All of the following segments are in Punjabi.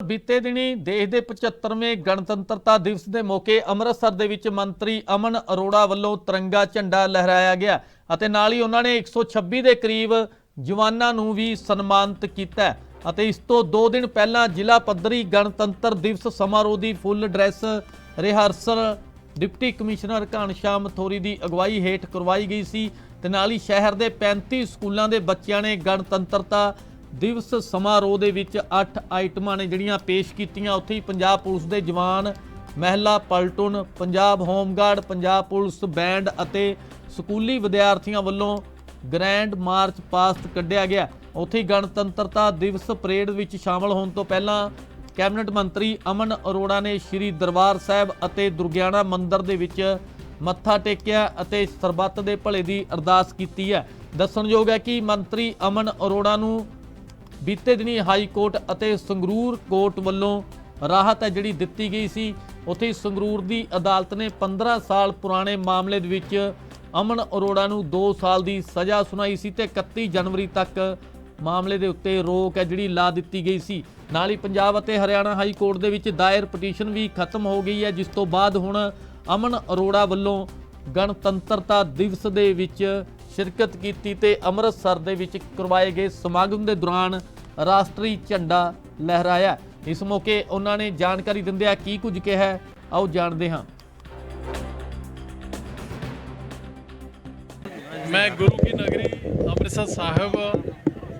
ਬੀਤੇ ਦਿਨੀ ਦੇਸ਼ ਦੇ 75ਵੇਂ ਗਣਤੰਤਰਤਾ ਦਿਵਸ ਦੇ ਮੌਕੇ ਅੰਮ੍ਰਿਤਸਰ ਦੇ ਵਿੱਚ ਮੰਤਰੀ ਅਮਨ ਅਰੋੜਾ ਵੱਲੋਂ ਤਿਰੰਗਾ ਝੰਡਾ ਲਹਿਰਾਇਆ ਗਿਆ ਅਤੇ ਨਾਲ ਹੀ ਉਹਨਾਂ ਨੇ 126 ਦੇ ਕਰੀਬ ਜਵਾਨਾਂ ਨੂੰ ਵੀ ਸਨਮਾਨਿਤ ਕੀਤਾ ਅਤੇ ਇਸ ਤੋਂ 2 ਦਿਨ ਪਹਿਲਾਂ ਜ਼ਿਲ੍ਹਾ ਪੱਧਰੀ ਗਣਤੰਤਰ ਦਿਵਸ ਸਮਾਰੋਹ ਦੀ full dress rehearsal deputy commissioner Ghanshyam Thori ਦੀ ਅਗਵਾਈ ਹੇਠ ਕਰਵਾਈ ਗਈ ਸੀ ਤੇ ਨਾਲ ਹੀ ਸ਼ਹਿਰ ਦੇ 35 ਸਕੂਲਾਂ ਦੇ ਬੱਚਿਆਂ ਨੇ ਗਣਤੰਤਰਤਾ ਦਿਵਸ ਸਮਾਰੋਹ ਦੇ ਵਿੱਚ 8 ਆਈਟਮਾਂ ਨੇ ਜਿਹੜੀਆਂ ਪੇਸ਼ ਕੀਤੀਆਂ। ਉੱਥੇ ਹੀ ਪੰਜਾਬ ਪੁਲਿਸ ਦੇ ਜਵਾਨ, ਮਹਿਲਾ ਪਲਟਨ, Punjab home guard, Punjab police band ਅਤੇ ਸਕੂਲੀ ਵਿਦਿਆਰਥੀਆਂ ਵੱਲੋਂ ਗ੍ਰੈਂਡ ਮਾਰਚ ਪਾਸਟ ਕੱਢਿਆ ਗਿਆ। ਉੱਥੇ ਗਣਤੰਤਰਤਾ ਦਿਵਸ ਪਰੇਡ ਵਿੱਚ ਸ਼ਾਮਲ ਹੋਣ ਤੋਂ ਪਹਿਲਾਂ ਕੈਬਨਿਟ ਮੰਤਰੀ ਅਮਨ ਅਰੋੜਾ ਨੇ ਸ੍ਰੀ ਦਰਬਾਰ ਸਾਹਿਬ ਅਤੇ ਦੁਰਗਿਆਣਾ ਮੰਦਿਰ ਦੇ ਵਿੱਚ ਮੱਥਾ ਟੇਕਿਆ ਅਤੇ ਸਰਬੱਤ ਦੇ ਭਲੇ ਦੀ ਅਰਦਾਸ ਕੀਤੀ ਹੈ। ਦੱਸਣਯੋਗ ਹੈ ਕਿ ਮੰਤਰੀ ਅਮਨ ਅਰੋੜਾ ਨੂੰ ਬੀਤੇ ਦਿਨੀ ਹਾਈ ਕੋਰਟ ਅਤੇ ਸੰਗਰੂਰ ਕੋਰਟ ਵੱਲੋਂ ਰਾਹਤ ਹੈ ਜਿਹੜੀ ਦਿੱਤੀ ਗਈ ਸੀ। ਉੱਥੇ ਸੰਗਰੂਰ ਦੀ ਅਦਾਲਤ ਨੇ 15 ਸਾਲ ਪੁਰਾਣੇ ਮਾਮਲੇ ਦੇ ਵਿੱਚ ਅਮਨ ਅਰੋੜਾ ਨੂੰ 2 ਸਾਲ ਦੀ ਸਜ਼ਾ ਸੁਣਾਈ ਸੀ ਤੇ 31 ਜਨਵਰੀ ਤੱਕ ਮਾਮਲੇ ਦੇ ਉੱਤੇ ਰੋਕ ਹੈ ਜਿਹੜੀ ਲਾ ਦਿੱਤੀ ਗਈ ਸੀ। ਨਾਲ ਹੀ ਪੰਜਾਬ ਅਤੇ ਹਰਿਆਣਾ ਹਾਈ ਕੋਰਟ ਦੇ ਵਿੱਚ ਦਾਇਰ ਪਟੀਸ਼ਨ ਵੀ ਖਤਮ ਹੋ ਗਈ ਹੈ, ਜਿਸ ਤੋਂ ਬਾਅਦ ਹੁਣ ਅਮਨ ਅਰੋੜਾ ਵੱਲੋਂ ਗਣਤੰਤਰਤਾ ਦਿਵਸ ਦੇ ਵਿੱਚ ਸ਼ਿਰਕਤ ਕੀਤੀ ਤੇ ਅੰਮ੍ਰਿਤਸਰ ਦੇ ਵਿੱਚ ਕਰਵਾਏ ਗਏ ਸਮਾਗਮ ਦੇ ਦੌਰਾਨ ਰਾਸ਼ਟਰੀ ਝੰਡਾ ਲਹਿਰਾਇਆ। ਇਸ ਮੌਕੇ ਉਹਨਾਂ ਨੇ ਜਾਣਕਾਰੀ ਦਿੰਦਿਆਂ ਕੀ ਕੁਝ ਕਿਹਾ ਆਓ ਜਾਣਦੇ ਹਾਂ। ਮੈਂ ਗੁਰੂ ਕੀ ਨਗਰੀ ਅੰਮ੍ਰਿਤਸਰ ਸਾਹਿਬ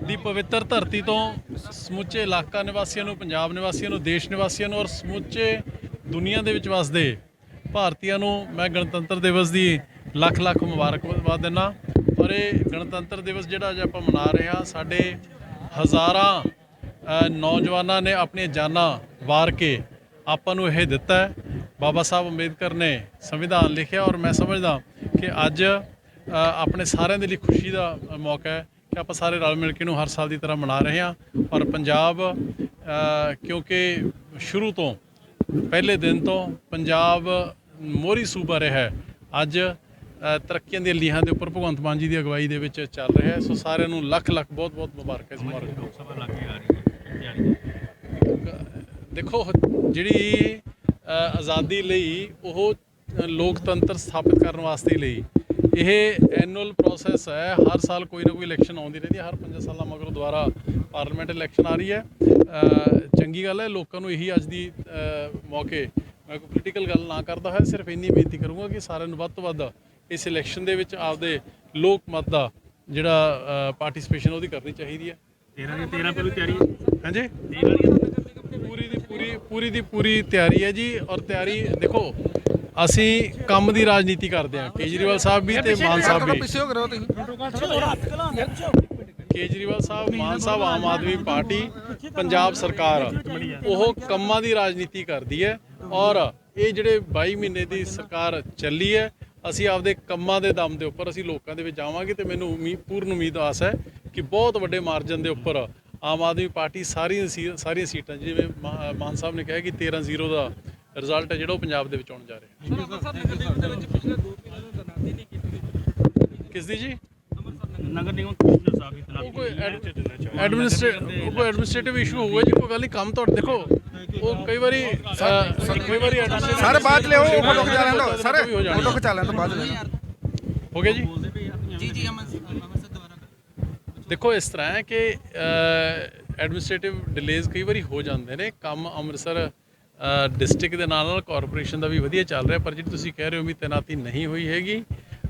ਦੀ ਪਵਿੱਤਰ ਧਰਤੀ ਤੋਂ ਸਮੁੱਚੇ ਇਲਾਕਾ ਨਿਵਾਸੀਆਂ ਨੂੰ, ਪੰਜਾਬ ਨਿਵਾਸੀਆਂ ਨੂੰ, ਦੇਸ਼ ਨਿਵਾਸੀਆਂ ਨੂੰ ਔਰ ਸਮੁੱਚੇ ਦੁਨੀਆ ਦੇ ਵਿੱਚ ਵਸਦੇ ਭਾਰਤੀਆਂ ਨੂੰ ਮੈਂ ਗਣਤੰਤਰ ਦਿਵਸ ਦੀ ਲੱਖ ਲੱਖ ਮੁਬਾਰਕਬਾਦ ਦਿੰਦਾ। ਔਰ ਇਹ ਗਣਤੰਤਰ ਦਿਵਸ ਜਿਹੜਾ ਅੱਜ ਆਪਾਂ ਮਨਾ ਰਹੇ ਹਾਂ, ਸਾਡੇ ਹਜ਼ਾਰਾਂ ਨੌਜਵਾਨਾਂ ਨੇ ਆਪਣੀਆਂ ਜਾਨਾਂ ਵਾਰ ਕੇ ਆਪਾਂ ਨੂੰ ਇਹ ਦਿੱਤਾ ਬਾਬਾ ਸਾਹਿਬ ਅੰਬੇਦਕਰ ਨੇ ਸੰਵਿਧਾਨ ਲਿਖਿਆ ਔਰ ਮੈਂ ਸਮਝਦਾ ਕਿ ਅੱਜ ਆਪਣੇ ਸਾਰਿਆਂ ਦੇ ਲਈ ਖੁਸ਼ੀ ਦਾ ਮੌਕਾ ਹੈ ਕਿ ਆਪਾਂ ਸਾਰੇ ਰਲ ਮਿਲ ਕੇ ਨੂੰ ਹਰ ਸਾਲ ਦੀ ਤਰ੍ਹਾਂ ਮਨਾ ਰਹੇ ਹਾਂ। ਔਰ ਪੰਜਾਬ ਕਿਉਂਕਿ ਸ਼ੁਰੂ ਤੋਂ, ਪਹਿਲੇ ਦਿਨ ਤੋਂ ਪੰਜਾਬ ਮੋਹਰੀ ਸੂਬਾ ਰਿਹਾ ਹੈ। ਅੱਜ ਤਰੱਕੀਆਂ ਦੀਆਂ ਲੀਹਾਂ ਦੇ ਉੱਪਰ ਭਗਵੰਤ ਮਾਨ ਜੀ ਦੀ ਅਗਵਾਈ ਦੇ ਵਿੱਚ ਚੱਲ ਰਿਹਾ ਹੈ। ਸੋ ਸਾਰਿਆਂ ਨੂੰ ਲੱਖ ਲੱਖ ਬਹੁਤ ਬਹੁਤ ਮੁਬਾਰਕਾਂ ਇਸ ਮੁਬਾਰਕ ਲੋਕ ਸਭਾ ਲੱਗ ਦੇਖੋ ਜਿਹੜੀ ਆਜ਼ਾਦੀ ਲਈ ਉਹ ਲੋਕਤੰਤਰ ਸਥਾਪਿਤ ਕਰਨ ਵਾਸਤੇ ਹੀ ਲਈ ਇਹ ਐਨੂਅਲ ਪ੍ਰੋਸੈਸ ਹੈ। ਹਰ ਸਾਲ ਕੋਈ ਨਾ ਕੋਈ ਇਲੈਕਸ਼ਨ ਆਉਂਦੀ ਰਹਿੰਦੀ ਹੈ। ਹਰ 5 ਸਾਲਾਂ ਮਗਰੋਂ ਦੁਬਾਰਾ ਪਾਰਲੀਮੈਂਟ ਇਲੈਕਸ਼ਨ ਆ ਰਹੀ ਹੈ। ਚੰਗੀ ਗੱਲ ਹੈ ਲੋਕਾਂ ਨੂੰ ਇਹੀ ਅੱਜ ਦੀ ਮੌਕੇ ਮੈਂ ਕੋਈ ਪੋਲੀਟੀਕਲ ਗੱਲ ਨਾ ਕਰਦਾ ਹੋਇਆ ਸਿਰਫ ਇੰਨੀ ਬੇਨਤੀ ਕਰੂੰਗਾ ਕਿ ਸਾਰਿਆਂ ਨੂੰ ਵੱਧ ਤੋਂ ਵੱਧ ਇਸ ਇਲੈਕਸ਼ਨ ਦੇ ਵਿੱਚ ਆਪਦੇ ਲੋਕ ਮਤ ਦਾ ਜਿਹੜਾ ਪਾਰਟਿਸਿਪੇਸ਼ਨ ਉਹਦੀ ਕਰਨੀ ਚਾਹੀਦੀ ਹੈ। 13 ਦੀ 13 ਪੂਰੀ ਤਿਆਰੀ ਹੈ? ਹਾਂਜੀ? 13 ਦੀ ਪੂਰੀ ਦੀ ਪੂਰੀ ਪੂਰੀ ਦੀ ਪੂਰੀ ਤਿਆਰੀ ਹੈ ਜੀ ਔਰ ਤਿਆਰੀ ਦੇਖੋ ਅਸੀਂ ਕੰਮ ਦੀ ਰਾਜਨੀਤੀ ਕਰਦੇ ਹਾਂ। ਕੇਜਰੀਵਾਲ ਸਾਹਿਬ ਵੀ ਤੇ ਮਾਨ ਸਾਹਿਬ ਵੀ। ਪਿੱਛੇ ਹੋ ਕਰੋ ਤੁਸੀਂ। ਕੇਜਰੀਵਾਲ ਸਾਹਿਬ ਮਾਨ ਸਾਹਿਬ ਆਮ ਆਦਮੀ ਪਾਰਟੀ ਪੰਜਾਬ ਸਰਕਾਰ ਉਹ ਕੰਮਾਂ ਦੀ ਰਾਜਨੀਤੀ ਕਰਦੀ ਹੈ ਔਰ ਇਹ ਜਿਹੜੇ 22 ਮਹੀਨੇ ਦੀ ਸਰਕਾਰ ਚੱਲੀ ਹੈ ਅਸੀਂ ਆਪਦੇ ਕੰਮਾਂ ਦੇ ਦਮ ਦੇ ਉੱਪਰ ਅਸੀਂ ਲੋਕਾਂ ਦੇ ਵਿੱਚ ਜਾਵਾਂਗੇ ਤੇ ਮੈਨੂੰ ਉਮੀਦ ਪੂਰਨ ਉਮੀਦ ਆਸ ਹੈ ਕਿ ਬਹੁਤ ਵੱਡੇ ਮਾਰਜਨ ਦੇ ਉੱਪਰ ਆਮ ਆਦਮੀ ਪਾਰਟੀ ਸਾਰੀਆਂ ਸਾਰੀਆਂ ਸੀਟਾਂ ਜਿਵੇਂ ਮਾਨ ਸਾਹਿਬ ਨੇ ਕਿਹਾ ਕਿ 13-0 ਦਾ ਰਿਜ਼ਲਟ ਹੈ ਜਿਹੜਾ ਉਹ ਪੰਜਾਬ ਦੇ ਵਿੱਚ ਆਉਣ ਜਾ ਰਿਹਾ ਕਿਸ ਦੀ ਜੀ? ਨਗਰ ਨਿਗਮ ਕਮਿਸ਼ਨਰ ਸਾਹਿਬ ਦੀ ਕੋਈ ਐਡਮਿਨਿਸਟ੍ਰੇਟਿਵ ਇਸ਼ੂ ਹੋਊਗਾ ਜੀ ਕੋਈ ਗੱਲ ਨਹੀਂ ਕੰਮ ਤੁਹਾਡੇ ਦੇਖੋ ਉਹ ਕਈ ਵਾਰੀ ਕਈ ਵਾਰੀ ਸਾਰੇ ਬਾਅਦ ਲਿਓ ਫੋਟੋ ਖਿਚਾ ਲੈਣ ਦੋ। ਵੀ ਸਾਰੇ ਫੋਟੋ। ਖਿਚਾ ਲੈਣ ਤੋਂ ਬਾਅਦ ਲੈ ਹੋ ਗਿਆ ਜੀ? ਦੇਖੋ ਇਸ ਤਰ੍ਹਾਂ ਹੈ ਕਿ ਐਡਮਿਨਿਸਟ੍ਰੇਟਿਵ ਡਿਲੇਜ਼ ਕਈ ਵਾਰੀ ਹੋ ਜਾਂਦੇ ਨੇ। ਕੰਮ ਅੰਮ੍ਰਿਤਸਰ ਡਿਸਟ੍ਰਿਕਟ ਦੇ ਨਾਲ ਨਾਲ ਕਾਰਪੋਰੇਸ਼ਨ ਦਾ ਵੀ ਵਧੀਆ ਚੱਲ ਰਿਹਾ ਪਰ ਜਿਹੜੀ ਤੁਸੀਂ ਕਹਿ ਰਹੇ ਹੋ ਵੀ ਤੈਨਾਤੀ ਨਹੀਂ ਹੋਈ ਹੈਗੀ